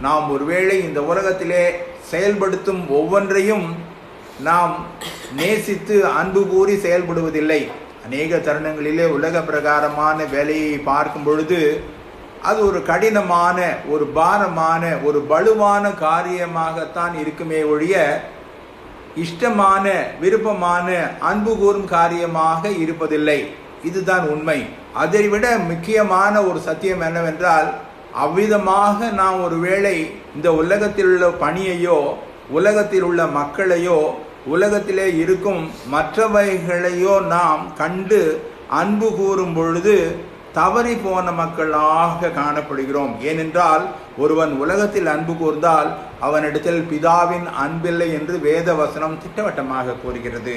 நாம் ஒருவேளை இந்த உலகத்திலே செயல்படுத்தும் ஒவ்வொன்றையும் நாம் நேசித்து அன்பு கூறி செயல்படுவதில்லை. அநேக தருணங்களிலே உலக பிரகாரமான வேலையை பார்க்கும் பொழுது அது ஒரு கடினமான ஒரு பாரமான ஒரு வலுவான காரியமாகத்தான் இருக்குமே ஒழிய இஷ்டமான விருப்பமான அன்பு கூறும் காரியமாக இருப்பதில்லை. இதுதான் உண்மை. அதை விட முக்கியமான ஒரு சத்தியம் என்னவென்றால் அவ்விதமாக நாம் ஒருவேளை இந்த உலகத்தில் உள்ள பணியையோ உலகத்தில் உள்ள மக்களையோ உலகத்திலே இருக்கும் மற்றவைகளையோ நாம் கண்டு அன்பு கூறும் பொழுது தவறி போன மக்களாக காணப்படுகிறோம். ஏனென்றால் ஒருவன் உலகத்தில் அன்பு கூர்ந்தால் அவனிடத்தில் பிதாவின் அன்பில்லை என்று வேத வசனம் திட்டவட்டமாக கூறுகிறது.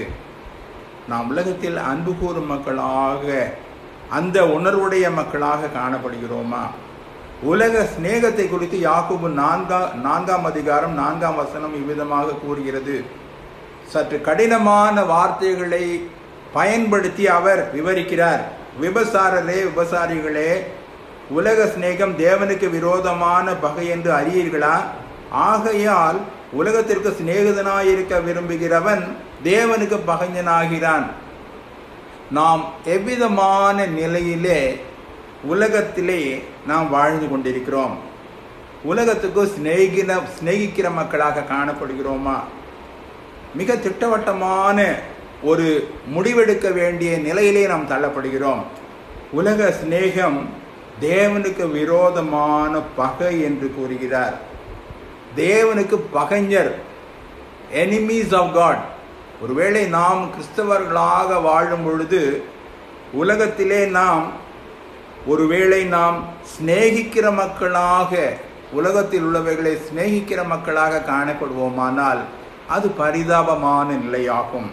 நாம் உலகத்தில் அன்பு கூறும் மக்களாக அந்த உணர்வுடைய மக்களாக காணப்படுகிறோமா? உலக சிநேகத்தை குறித்து யாக்கோபு நான்காம் நான்காம் அதிகாரம் நான்காம் வசனம் இவ்விதமாக கூறுகிறது. சற்று கடினமான வார்த்தைகளை பயன்படுத்தி அவர் விவரிக்கிறார். விபசாரரே விபசாரிகளே உலக சிநேகம் தேவனுக்கு விரோதமான பகை என்று அறியீர்களா? ஆகையால் உலகத்திற்கு சிநேகிதனாயிருக்க விரும்புகிறவன் தேவனுக்கு பகைஞனாகிறான். நாம் எவ்விதமான நிலையிலே உலகத்திலே நாம் வாழ்ந்து கொண்டிருக்கிறோம். உலகத்துக்கு சிநேகின சிநேகிக்கிற மக்களாக காணப்படுகிறோமா? மிக திட்டவட்டமான ஒரு முடிவெடுக்க வேண்டிய நிலையிலே நாம் தள்ளப்படுகிறோம். உலக சிநேகம் தேவனுக்கு விரோதமான பகை என்று கூறுகிறார். தேவனுக்கு பகைஞர் எனிமீஸ் ஆஃப் காட் ஒருவேளை நாம் கிறிஸ்தவர்களாக வாழும் பொழுது உலகத்திலே நாம் ஒருவேளை நாம் சிநேகிக்கிற மக்களாக உலகத்தில் உள்ளவைகளை சிநேகிக்கிற மக்களாக காணப்படுவோமானால் அது பரிதாபமான நிலையாகும்.